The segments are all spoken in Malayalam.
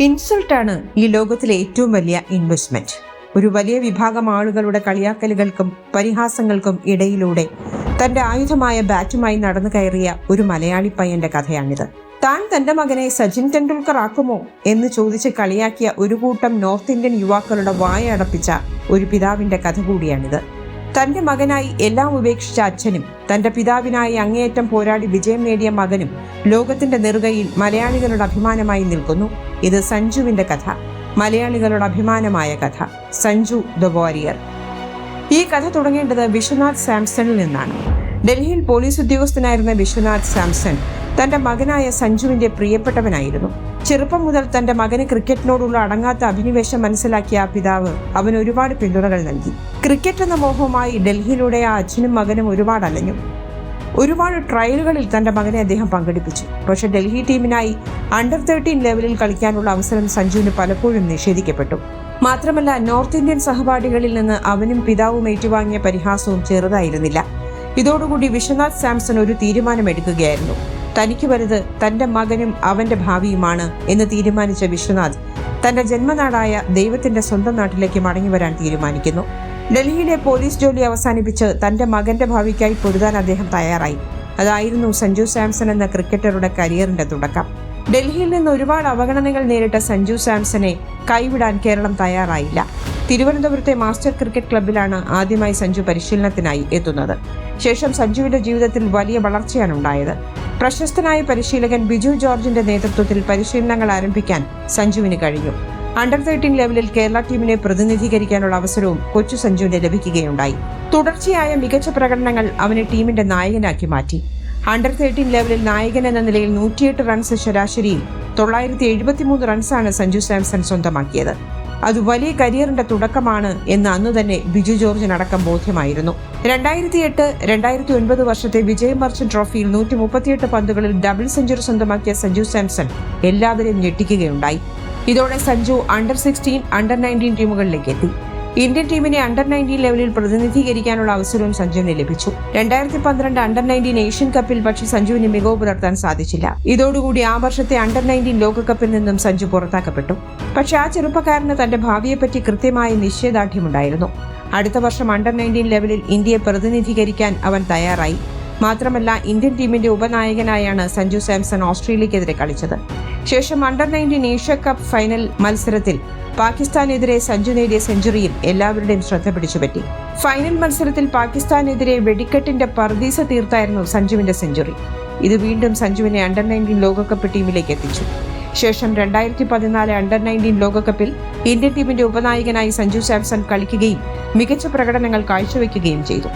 ഇൻസൾട്ടാണ് ഈ ലോകത്തിലെ ഏറ്റവും വലിയ ഇൻവെസ്റ്റ്മെന്റ്. ഒരു വലിയ വിഭാഗം ആളുകളുടെ കളിയാക്കലുകൾക്കും പരിഹാസങ്ങൾക്കും ഇടയിലൂടെ തന്റെ ആയുധമായ ബാറ്റുമായി നടന്നു കയറിയ ഒരു മലയാളി പയ്യന്റെ കഥയാണിത്. താൻ തന്റെ മകനെ സച്ചിൻ ടെണ്ടുൽക്കർ ആക്കുമോ എന്ന് ചോദിച്ച് കളിയാക്കിയ ഒരു കൂട്ടം നോർത്ത് ഇന്ത്യൻ യുവാക്കളുടെ വായ അടപ്പിച്ച ഒരു പിതാവിന്റെ കഥ കൂടിയാണിത്. തന്റെ മകനായി എല്ലാം ഉപേക്ഷിച്ച അച്ഛനും തന്റെ പിതാവിനായി അങ്ങേയറ്റം പോരാടി വിജയം നേടിയ മകനും ലോകത്തിന്റെ നെറുകയിൽ മലയാളികളുടെ അഭിമാനമായി നിൽക്കുന്നു. ഇത് സഞ്ജുവിന്റെ കഥ. മലയാളികളുടെ അഭിമാനമായ കഥ. Sanju the warrior. ഈ കഥ തുടങ്ങേണ്ടത് വിശ്വനാഥ് സാംസണിൽ നിന്നാണ്. ഡൽഹിയിൽ പോലീസ് ഉദ്യോഗസ്ഥനായിരുന്ന വിശ്വനാഥ് സാംസൺ തന്റെ മകനായ സഞ്ജുവിന്റെ പ്രിയപ്പെട്ടവനായിരുന്നു. ചെറുപ്പം മുതൽ തന്റെ മകന് ക്രിക്കറ്റിനോടുള്ള അടങ്ങാത്ത അഭിനിവേശം മനസ്സിലാക്കിയ ആ പിതാവ് അവൻ ഒരുപാട് പിന്തുണകൾ നൽകി. ക്രിക്കറ്റ് എന്ന മോഹവുമായി ഡൽഹിയിലൂടെ ആ അച്ഛനും മകനും ഒരുപാട് അലഞ്ഞു. ഒരുപാട് ട്രയലുകളിൽ തന്റെ മകനെ അദ്ദേഹം പങ്കെടുപ്പിച്ചു. പക്ഷെ ഡൽഹി ടീമിനായി അണ്ടർ തേർട്ടീൻ ലെവലിൽ കളിക്കാനുള്ള അവസരം സഞ്ജുവിന് പലപ്പോഴും നിഷേധിക്കപ്പെട്ടു. മാത്രമല്ല നോർത്ത് ഇന്ത്യൻ സഹപാഠികളിൽ നിന്ന് അവനും പിതാവും ഏറ്റുവാങ്ങിയ പരിഹാസവും ചെറുതായിരുന്നില്ല. ഇതോടുകൂടി വിശ്വനാഥ് സാംസൺ ഒരു തീരുമാനമെടുക്കുകയായിരുന്നു. തനിക്ക് വലുത് തന്റെ മകനും അവന്റെ ഭാവിയുമാണ് എന്ന് തീരുമാനിച്ച വിശ്വനാഥ് തന്റെ ജന്മനാടായ ദൈവത്തിന്റെ സ്വന്തം നാട്ടിലേക്ക് മടങ്ങി വരാൻ തീരുമാനിക്കുന്നു. ഡൽഹിയിലെ പോലീസ് ജോലി അവസാനിപ്പിച്ച് തന്റെ മകന്റെ ഭാവിക്കായി പൊരുതാൻ അദ്ദേഹം തയ്യാറായി. അതായിരുന്നു സഞ്ജു സാംസൺ എന്ന ക്രിക്കറ്ററുടെ കരിയറിന്റെ തുടക്കം. ഡൽഹിയിൽ നിന്ന് ഒരുപാട് അവഗണനകൾ നേരിട്ട സഞ്ജു സാംസനെ കൈവിടാൻ കേരളം തയ്യാറായില്ല. തിരുവനന്തപുരത്തെ മാസ്റ്റർ ക്രിക്കറ്റ് ക്ലബിലാണ് ആദ്യമായി സഞ്ജു പരിശീലനത്തിനായി എത്തുന്നത്. ശേഷം സഞ്ജുവിന്റെ ജീവിതത്തിൽ വലിയ വളർച്ചയാണ് ഉണ്ടായത്. പ്രശസ്തനായ പരിശീലകൻ ബിജു ജോർജിന്റെ നേതൃത്വത്തിൽ പരിശീലനങ്ങൾ ആരംഭിക്കാൻ സഞ്ജുവിന് കഴിഞ്ഞു. അണ്ടർ തേർട്ടീൻ ലെവലിൽ കേരള ടീമിനെ പ്രതിനിധീകരിക്കാനുള്ള അവസരവും കൊച്ചു സഞ്ജുവിന് ലഭിക്കുകയുണ്ടായി. തുടർച്ചയായ മികച്ച പ്രകടനങ്ങൾ അവനെ ടീമിന്റെ നായകനാക്കി മാറ്റി. അണ്ടർ തേർട്ടീൻ ലെവലിൽ നായകൻ എന്ന നിലയിൽ നൂറ്റിയെട്ട് റൺസ് ശരാശരിയിൽ തൊള്ളായിരത്തി എഴുപത്തിമൂന്ന് റൺസാണ് സഞ്ജു സാംസൺ സ്വന്തമാക്കിയത്. അത് വലിയ കരിയറിന്റെ തുടക്കമാണ് എന്ന് അന്നു തന്നെ ബിജു ജോർജിനടക്കം ബോധ്യമായിരുന്നു. രണ്ടായിരത്തി എട്ട് രണ്ടായിരത്തി ഒൻപത് വർഷത്തെ വിജയ് മർച്ചന്റ് ട്രോഫിയിൽ നൂറ്റി മുപ്പത്തിയെട്ട് പന്തുകളിൽ ഡബിൾ സെഞ്ചുറി സ്വന്തമാക്കിയ സഞ്ജു സാംസൺ എല്ലാവരെയും ഞെട്ടിക്കുകയുണ്ടായി. ഇതോടെ Sanju under sixteen under nineteen ടീമുകളിലേക്ക് എത്തി. ഇന്ത്യൻ ടീമിനെ അണ്ടർ നയന്റീൻ ലെവലിൽ പ്രതിനിധീകരിക്കാനുള്ള അവസരവും സഞ്ജുവിന് ലഭിച്ചു. രണ്ടായിരത്തി പന്ത്രണ്ട് അണ്ടർ നയന്റീൻ ഏഷ്യൻ കപ്പിൽ പക്ഷേ സഞ്ജുവിന് മികവ് പുലർത്താൻ സാധിച്ചില്ല. ഇതോടുകൂടി ആ വർഷത്തെ അണ്ടർ നയന്റീൻ ലോകകപ്പിൽ നിന്നും സഞ്ജു പുറത്താക്കപ്പെട്ടു. പക്ഷേ ആ ചെറുപ്പക്കാരന് തന്റെ ഭാവിയെപ്പറ്റി കൃത്യമായ നിശ്ചയദാർഢ്യമുണ്ടായിരുന്നു. അടുത്ത വർഷം അണ്ടർ നയന്റീൻ ലെവലിൽ ഇന്ത്യയെ പ്രതിനിധീകരിക്കാൻ അവൻ തയ്യാറായി. മാത്രമല്ല ഇന്ത്യൻ ടീമിന്റെ ഉപനായകനായാണ് സഞ്ജു സാംസൺ ഓസ്ട്രേലിയക്കെതിരെ കളിച്ചത്. ശേഷം under nineteen Asia cup final മത്സരത്തിൽ പാകിസ്ഥാനെതിരെ സഞ്ജു നേടിയ സെഞ്ചുറിയും എല്ലാവരുടെയും ശ്രദ്ധ പിടിച്ചുപറ്റി. ഫൈനൽ മത്സരത്തിൽ പാകിസ്ഥാനെതിരെ വെടിക്കെട്ടിന്റെ പർദീസ തീർത്തായിരുന്നു സഞ്ജുവിന്റെ സെഞ്ചുറി. ഇത് വീണ്ടും സഞ്ജുവിനെ അണ്ടർ നയന്റീൻ ലോകകപ്പ് ടീമിലേക്ക് എത്തിച്ചു. ശേഷം രണ്ടായിരത്തി പതിനാല് അണ്ടർ നയന്റീൻ ലോകകപ്പിൽ ഇന്ത്യൻ ടീമിന്റെ ഉപനായകനായി സഞ്ജു സാംസൺ കളിക്കുകയും മികച്ച പ്രകടനങ്ങൾ കാഴ്ചവെക്കുകയും ചെയ്തു.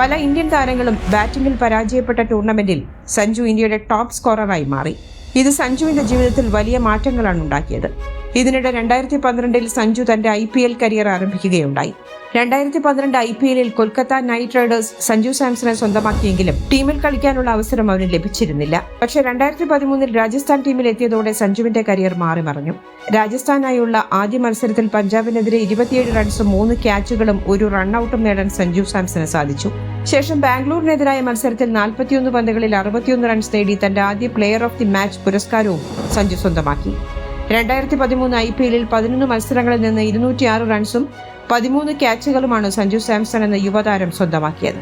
പല ഇന്ത്യൻ താരങ്ങളും ബാറ്റിംഗിൽ പരാജയപ്പെട്ട ടൂർണമെന്റിൽ സഞ്ജു ഇന്ത്യയുടെ ടോപ്പ് സ്കോററായി മാറി. ഇത് സഞ്ജുവിന്റെ ജീവിതത്തിൽ വലിയ മാറ്റങ്ങളാണ് ഉണ്ടാക്കിയത്. ഇതിനിടെ രണ്ടായിരത്തി പന്ത്രണ്ടിൽ സഞ്ജു തന്റെ ഐ പി എൽ കരിയർ ആരംഭിക്കുകയുണ്ടായി. രണ്ടായിരത്തി പന്ത്രണ്ട് ഐ പി എല്ലിൽ കൊൽക്കത്ത നൈറ്റ് റൈഡേഴ്സ് സഞ്ജു സാംസണെ സ്വന്തമാക്കിയെങ്കിലും ടീമിൽ കളിക്കാനുള്ള അവസരം അവന് ലഭിച്ചിരുന്നില്ല. പക്ഷേ രണ്ടായിരത്തി പതിമൂന്നിൽ രാജസ്ഥാൻ ടീമിൽ എത്തിയതോടെ സഞ്ജുവിന്റെ കരിയർ മാറി മറിഞ്ഞു. രാജസ്ഥാനായുള്ള ആദ്യ മത്സരത്തിൽ പഞ്ചാബിനെതിരെ ഇരുപത്തിയേഴ് റൺസും മൂന്ന് ക്യാച്ചുകളും ഒരു റൺഔട്ടും നേടാൻ സഞ്ജു സാംസണ് സാധിച്ചു. ശേഷം ബാംഗ്ലൂരിനെതിരായ മത്സരത്തിൽ നാൽപ്പത്തിയൊന്ന് പന്തുകളിൽ അറുപത്തിയൊന്ന് റൺസ് നേടി തന്റെ ആദ്യ പ്ലെയർ ഓഫ് ദി മാച്ച് പുരസ്കാരവും സഞ്ജു സ്വന്തമാക്കി. രണ്ടായിരത്തി പതിമൂന്ന് ഐ പി എല്ലിൽ പതിനൊന്ന് മത്സരങ്ങളിൽ നിന്ന് ഇരുന്നൂറ്റിയാറ് റൺസും പതിമൂന്ന് ക്യാച്ചുകളുമാണ് സഞ്ജു സാംസൺ എന്ന യുവതാരം സ്വന്തമാക്കിയത്.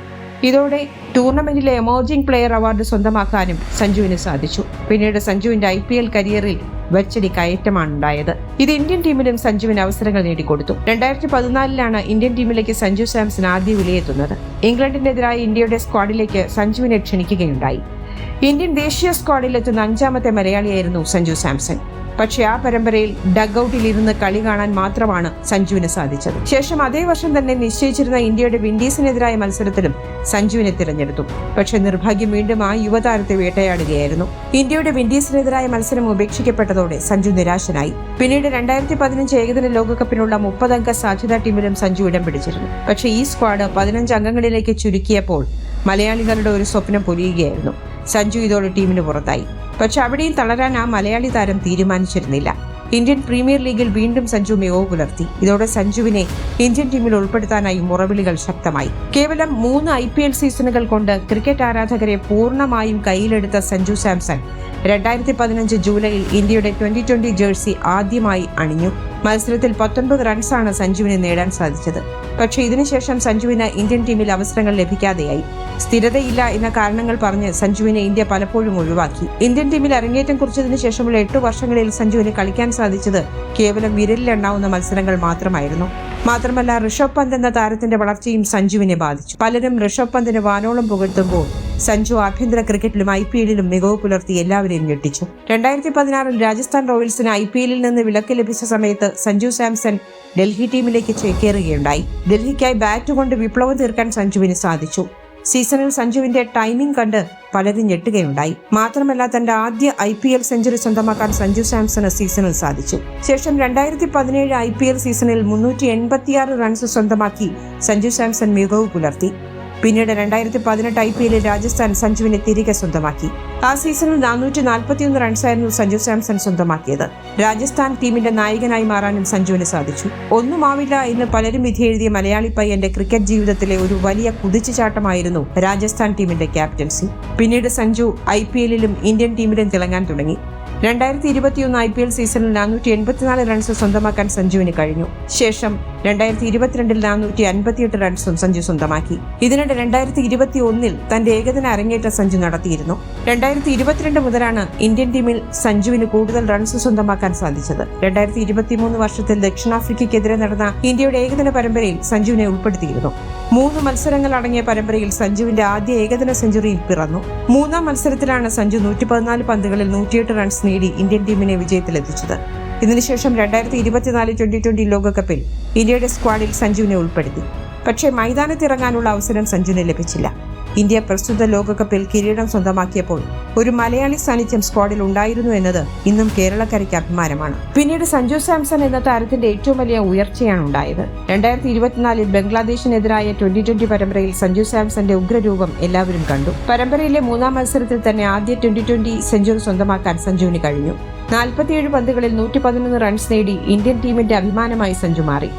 ഇതോടെ ടൂർണമെന്റിലെ എമർജിംഗ് പ്ലെയർ അവാർഡ് സ്വന്തമാക്കാനും സഞ്ജുവിന് സാധിച്ചു. പിന്നീട് സഞ്ജുവിന്റെ ഐ പി എൽ കരിയറിൽ വെച്ചടി കയറ്റമാണ് ഉണ്ടായത് ഇത് ഇന്ത്യൻ ടീമിലും സഞ്ജുവിന് അവസരങ്ങൾ നേടിക്കൊടുത്തു. രണ്ടായിരത്തി പതിനാലിലാണ് ഇന്ത്യൻ ടീമിലേക്ക് സഞ്ജു സാംസൺ ആദ്യ വിലയെത്തുന്നത് ഇംഗ്ലണ്ടിനെതിരായ ഇന്ത്യയുടെ സ്ക്വാഡിലേക്ക് സഞ്ജുവിനെ ക്ഷണിക്കുകയുണ്ടായി. ഇന്ത്യൻ ദേശീയ സ്ക്വാഡിലെത്തുന്ന അഞ്ചാമത്തെ മലയാളിയായിരുന്നു സഞ്ജു സാംസൺ. പക്ഷേ ആ പരമ്പരയിൽ ഡഗ്ഔട്ടിൽ ഇരുന്ന് കളി കാണാൻ മാത്രമാണ് സഞ്ജുവിന് സാധിച്ചത്. ശേഷം അതേ വർഷം തന്നെ നിശ്ചയിച്ചിരുന്ന ഇന്ത്യയുടെ വിൻഡീസിനെതിരായ മത്സരത്തിലും സഞ്ജുവിനെ തിരഞ്ഞെടുത്തു. പക്ഷേ നിർഭാഗ്യം വീണ്ടും ആ യുവതാരത്തെ വേട്ടയാടുകയായിരുന്നു. ഇന്ത്യയുടെ വിൻഡീസിനെതിരായ മത്സരം ഉപേക്ഷിക്കപ്പെട്ടതോടെ സഞ്ജു നിരാശനായി. പിന്നീട് രണ്ടായിരത്തി പതിനഞ്ച് ഏകദിന ലോകകപ്പിനുള്ള മുപ്പതംഗ സാധ്യതാ ടീമിലും സഞ്ജു ഇടം പിടിച്ചിരുന്നു. പക്ഷേ ഈ സ്ക്വാഡ് പതിനഞ്ച് അംഗങ്ങളിലേക്ക് ചുരുക്കിയപ്പോൾ മലയാളികളുടെ ഒരു സ്വപ്നം പൊലിയുകയായിരുന്നു. സഞ്ജു ഇതോടെ ടീമിന് പുറത്തായി. പക്ഷെ അവിടെയും തളരാൻ ആ മലയാളി താരം തീരുമാനിച്ചിരുന്നില്ല. ഇന്ത്യൻ പ്രീമിയർ ലീഗിൽ വീണ്ടും സഞ്ജു മികവ് പുലർത്തി. ഇതോടെ സഞ്ജുവിനെ ഇന്ത്യൻ ടീമിൽ ഉൾപ്പെടുത്താനായി മുറവിളികൾ ശക്തമായി. കേവലം മൂന്ന് ഐ പി എൽ സീസണുകൾ കൊണ്ട് ക്രിക്കറ്റ് ആരാധകരെ പൂർണമായും കയ്യിലെടുത്ത സഞ്ജു സാംസൺ രണ്ടായിരത്തി പതിനഞ്ച് ജൂലൈയിൽ ഇന്ത്യയുടെ ട്വന്റി ട്വന്റി ജേഴ്സി ആദ്യമായി അണിഞ്ഞു. മത്സരത്തിൽ പത്തൊൻപത് റൺസാണ് സഞ്ജുവിന് നേടാൻ സാധിച്ചത്. പക്ഷേ ഇതിനുശേഷം സഞ്ജുവിന് ഇന്ത്യൻ ടീമിൽ അവസരങ്ങൾ ലഭിക്കാതെയായി. സ്ഥിരതയില്ല എന്ന കാരണങ്ങൾ പറഞ്ഞ് സഞ്ജുവിനെ ഇന്ത്യ പലപ്പോഴും ഒഴിവാക്കി. ഇന്ത്യൻ ടീമിൽ അരങ്ങേറ്റം കുറിച്ചതിന് ശേഷമുള്ള എട്ട് വർഷങ്ങളിൽ സഞ്ജുവിന് കളിക്കാൻ സാധിച്ചത് കേവലം വിരലിലെണ്ണാവുന്ന മത്സരങ്ങൾ മാത്രമായിരുന്നു. മാത്രമല്ല ഋഷഭ് പന്ത് എന്ന താരത്തിന്റെ വളർച്ചയും സഞ്ജുവിനെ ബാധിച്ചു. പലരും ഋഷഭ് പന്തിന് വാനോളം പുകഴ്ത്തുമ്പോൾ സഞ്ജു ആഭ്യന്തര ക്രിക്കറ്റിലും ഐ പി എല്ലിലും മികവ് പുലർത്തി എല്ലാവരെയും ഞെട്ടിച്ചു. രണ്ടായിരത്തി പതിനാറിൽ രാജസ്ഥാൻ റോയൽസിന് ഐ പി എല്ലിൽ നിന്ന് വിലക്ക് ലഭിച്ച സമയത്ത് സഞ്ജു സാംസൺ ഡൽഹി ടീമിലേക്ക് ചേക്കേറുകയുണ്ടായി. ഡൽഹിക്കായി ബാറ്റ് കൊണ്ട് വിപ്ലവം തീർക്കാൻ സഞ്ജുവിന് സാധിച്ചു. സീസണിൽ സഞ്ജുവിന്റെ ടൈമിംഗ് കണ്ട് പലരും ഞെട്ടുകയുണ്ടായി. മാത്രമല്ല തന്റെ ആദ്യ ഐ പി എൽ സെഞ്ചുറി സ്വന്തമാക്കാൻ സഞ്ജു സാംസണ് സീസണിൽ സാധിച്ചു. ശേഷം രണ്ടായിരത്തി പതിനേഴ് ഐ പി എൽ സീസണിൽ മുന്നൂറ്റി എൺപത്തിയാറ് റൺസ് സ്വന്തമാക്കി സഞ്ജു സാംസൺ മികവ് പുലർത്തി. പിന്നീട് രണ്ടായിരത്തി പതിനെട്ട് ഐ പി എല്ലിൽ രാജസ്ഥാൻ സഞ്ജുവിനെ തിരികെ സ്വന്തമാക്കി. ആ സീസണിൽ നാനൂറ്റി നാൽപ്പത്തിയൊന്ന് റൺസായിരുന്നു സഞ്ജു സാംസൺ സ്വന്തമാക്കിയത്. രാജസ്ഥാൻ ടീമിന്റെ നായകനായി മാറാനും സഞ്ജുവിന് സാധിച്ചു. ഒന്നുമാവില്ല എന്ന് പലരും വിധി എഴുതിയ മലയാളി പയ്യന്റെ ക്രിക്കറ്റ് ജീവിതത്തിലെ ഒരു വലിയ കുതിച്ചുചാട്ടമായിരുന്നു രാജസ്ഥാൻ ടീമിന്റെ ക്യാപ്റ്റൻസി. പിന്നീട് സഞ്ജു ഐ പി എല്ലിലും ഇന്ത്യൻ ടീമിലും തിളങ്ങാൻ തുടങ്ങി. രണ്ടായിരത്തി ഇരുപത്തിയൊന്ന് ഐ പി എൽ സീസണിൽ നാനൂറ്റി എൺപത്തിനാല് റൺസ് സ്വന്തമാക്കാൻ സഞ്ജുവിന് കഴിഞ്ഞു. ശേഷം രണ്ടായിരത്തി ഇരുപത്തിരണ്ടിൽ നാനൂറ്റി അൻപത്തിയെട്ട് റൺസും സഞ്ജു സ്വന്തമാക്കി. ഇതിനിടെ രണ്ടായിരത്തി ഇരുപത്തി ഒന്നിൽ തന്റെ ഏകദിന അരങ്ങേറ്റ സഞ്ജു നടത്തിയിരുന്നു. രണ്ടായിരത്തി ഇരുപത്തിരണ്ട് മുതലാണ് ഇന്ത്യൻ ടീമിൽ സഞ്ജുവിന് കൂടുതൽ റൺസ് സ്വന്തമാക്കാൻ സാധിച്ചത്. രണ്ടായിരത്തി ഇരുപത്തിമൂന്ന് വർഷത്തിൽ ദക്ഷിണാഫ്രിക്കയ്ക്കെതിരെ നടന്ന ഇന്ത്യയുടെ ഏകദിന പരമ്പരയിൽ സഞ്ജുവിനെ ഉൾപ്പെടുത്തിയിരുന്നു. മൂന്ന് മത്സരങ്ങൾ അടങ്ങിയ പരമ്പരയിൽ സഞ്ജുവിന്റെ ആദ്യ ഏകദിന സെഞ്ചുറിയിൽ പിറന്നു. മൂന്നാം മത്സരത്തിലാണ് സഞ്ജു നൂറ്റി പതിനാല് പന്തുകളിൽ നൂറ്റിയെട്ട് റൺസ് നേടി ഇന്ത്യൻ ടീമിനെ വിജയത്തിലെത്തിച്ചത്. ഇതിനുശേഷം രണ്ടായിരത്തി ഇരുപത്തിനാല് ട്വന്റി ട്വന്റി ലോകകപ്പിൽ ഇന്ത്യയുടെ സ്ക്വാഡിൽ സഞ്ജുവിനെ ഉൾപ്പെടുത്തി. പക്ഷേ മൈതാനത്തിറങ്ങാനുള്ള അവസരം സഞ്ജുവിന് ലഭിച്ചില്ല. ഇന്ത്യ പ്രസ്തുത ലോകകപ്പിൽ കിരീടം സ്വന്തമാക്കിയപ്പോൾ ഒരു മലയാളി സാന്നിധ്യം സ്ക്വാഡിൽ ഉണ്ടായിരുന്നു എന്നത് ഇന്നും കേരളക്കരയ്ക്ക് അഭിമാനമാണ്. പിന്നീട് സഞ്ജു സാംസൺ എന്ന താരത്തിന്റെ ഏറ്റവും വലിയ ഉയർച്ചയാണ് ഉണ്ടായത്. രണ്ടായിരത്തി ഇരുപത്തിനാലിൽ ബംഗ്ലാദേശിനെതിരായ ട്വന്റി ട്വന്റി പരമ്പരയിൽ സഞ്ജു സാംസന്റെ ഉഗ്രരൂപം എല്ലാവരും കണ്ടു. പരമ്പരയിലെ മൂന്നാം മത്സരത്തിൽ തന്നെ ആദ്യ ട്വന്റി ട്വന്റി സെഞ്ചുറി സ്വന്തമാക്കാൻ സഞ്ജുവിന് കഴിഞ്ഞു. നാൽപ്പത്തിയേഴ് പന്തുകളിൽ നൂറ്റി പതിനൊന്ന് റൺസ് നേടി ഇന്ത്യൻ ടീമിന്റെ അഭിമാനമായി സഞ്ജു മാറി.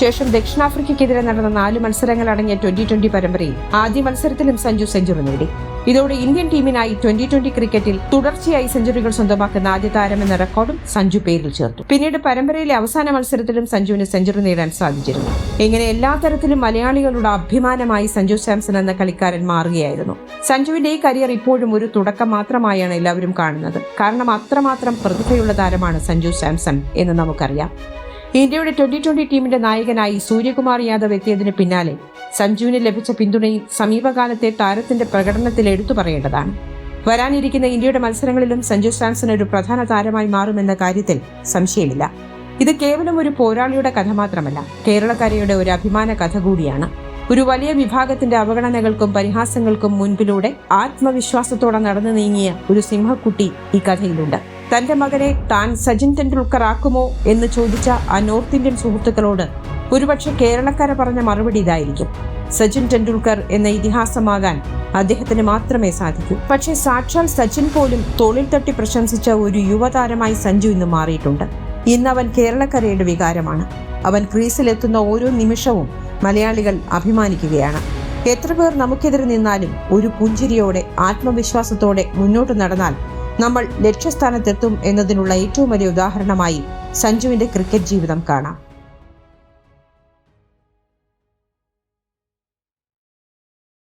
ശേഷം ദക്ഷിണാഫ്രിക്കയ്ക്കെതിരെ നടന്ന നാല് മത്സരങ്ങളടങ്ങിയ ട്വന്റി ട്വന്റി പരമ്പരയിൽ ആദ്യ മത്സരത്തിലും സഞ്ജു സെഞ്ചുറി നേടി. ഇതോടെ ഇന്ത്യൻ ടീമിനായി ട്വന്റി ട്വന്റി ക്രിക്കറ്റിൽ തുടർച്ചയായി സെഞ്ചുറികൾ സ്വന്തമാക്കുന്ന ആദ്യ താരമെന്ന റെക്കോർഡും സഞ്ജു പേരിൽ ചേർത്തു. പിന്നീട് പരമ്പരയിലെ അവസാന മത്സരത്തിലും സഞ്ജുവിന് സെഞ്ചുറി നേടാൻ സാധിച്ചിരുന്നു. ഇങ്ങനെ എല്ലാ തരത്തിലും മലയാളികളുടെ അഭിമാനമായി സഞ്ജു സാംസൺ എന്ന കളിക്കാരൻ മാറുകയായിരുന്നു. സഞ്ജുവിന്റെ ഈ കരിയർ ഇപ്പോഴും ഒരു തുടക്കം മാത്രമായാണ് എല്ലാവരും കാണുന്നത്. കാരണം അത്രമാത്രം പ്രതിഭയുള്ള താരമാണ് സഞ്ജു സാംസൺ എന്ന് നമുക്കറിയാം. ഇന്ത്യയുടെ ട്വന്റി ട്വന്റി ടീമിന്റെ നായകനായി സൂര്യകുമാർ യാദവ് എത്തിയതിന് പിന്നാലെ സഞ്ജുവിന് ലഭിച്ച പിന്തുണയും സമീപകാലത്തെ താരത്തിന്റെ പ്രകടനത്തിൽ എടുത്തു പറയേണ്ടതാണ്. വരാനിരിക്കുന്ന ഇന്ത്യയുടെ മത്സരങ്ങളിലും സഞ്ജു സാംസൺ ഒരു പ്രധാന താരമായി മാറുമെന്ന കാര്യത്തിൽ സംശയമില്ല. ഇത് കേവലം ഒരു പോരാളിയുടെ കഥ മാത്രമല്ല കേരളക്കരയുടെ ഒരു അഭിമാന കഥ കൂടിയാണ്. ഒരു വലിയ വിഭാഗത്തിന്റെ അവഗണനകൾക്കും പരിഹാസങ്ങൾക്കും മുൻപിലൂടെ ആത്മവിശ്വാസത്തോടെ നടന്നു നീങ്ങിയ ഒരു സിംഹക്കുട്ടി ഈ കഥയിലുണ്ട്. തന്റെ മകനെ താൻ സച്ചിൻ ടെണ്ടുൽക്കർ ആക്കുമോ എന്ന് ചോദിച്ച ആ നോർത്ത് ഇന്ത്യൻ സുഹൃത്തുക്കളോട് ഒരുപക്ഷെ കേരളക്കാരെ പറഞ്ഞ മറുപടി ഇതായിരിക്കും. സച്ചിൻ ടെണ്ടുൽക്കർ എന്ന ഇതിഹാസമാകാൻ അദ്ദേഹത്തിന് മാത്രമേ സാധിക്കൂ. പക്ഷേ സാക്ഷാൽ സച്ചിൻ പോലും തോളിൽ തട്ടി പ്രശംസിച്ച ഒരു യുവതാരമായി സഞ്ജു ഇന്ന് മാറിയിട്ടുണ്ട്. ഇന്ന് അവൻ കേരളക്കരയുടെ വികാരമാണ്. അവൻ ക്രീസിലെത്തുന്ന ഓരോ നിമിഷവും മലയാളികൾ അഭിമാനിക്കുകയാണ്. എത്ര പേർ നമുക്കെതിരെ നിന്നാലും ഒരു പുഞ്ചിരിയോടെ ആത്മവിശ്വാസത്തോടെ മുന്നോട്ട് നടന്നാൽ നമ്മൾ ലക്ഷ്യസ്ഥാനത്തെത്തും എന്നതിനുള്ള ഏറ്റവും വലിയ ഉദാഹരണമായി സഞ്ജുവിന്റെ ക്രിക്കറ്റ് ജീവിതം കാണാം.